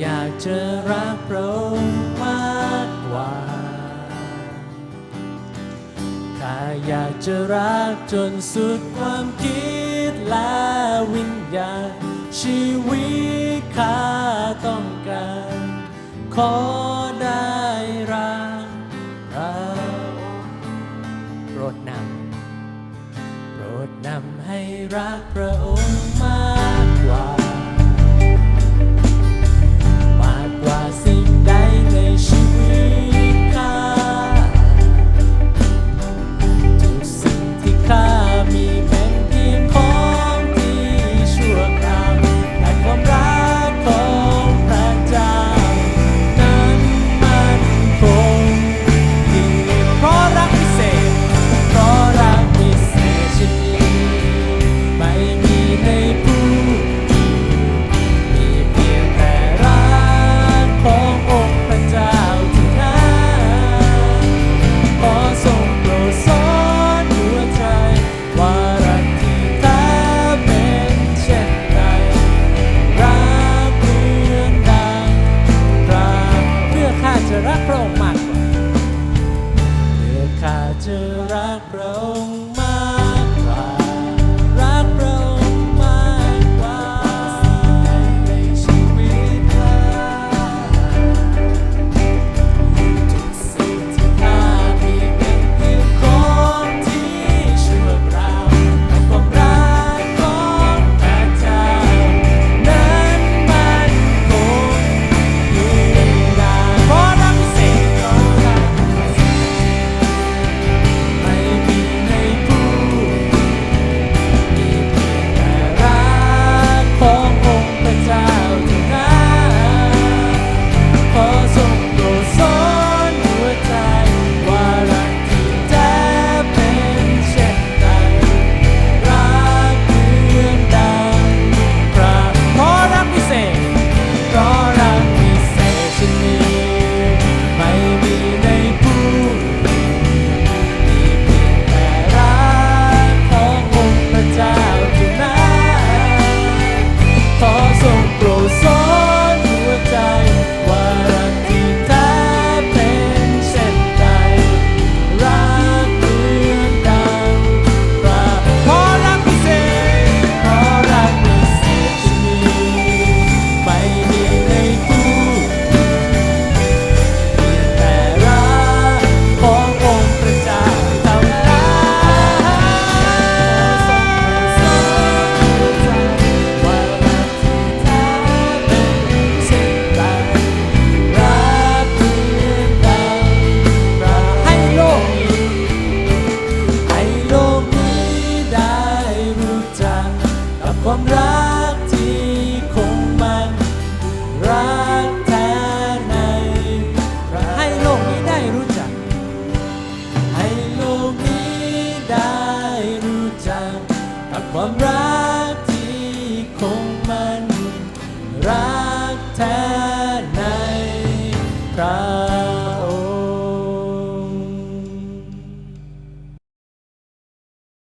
อยากจะรักพระองค์มากกว่าข้าอยากจะรักจนสุดความคิดและวิญญาณชีวิตข้าต้องการ ขอได้รักพระองค์โปรดนำโปรดนำให้รักพระองค์มาก ความรักที่คงมัน รักแท้ในให้โลกนี้ได้รู้จัก ให้โลกนี้ได้รู้จัก กับความรักที่คงมัน รักแท้ในพระ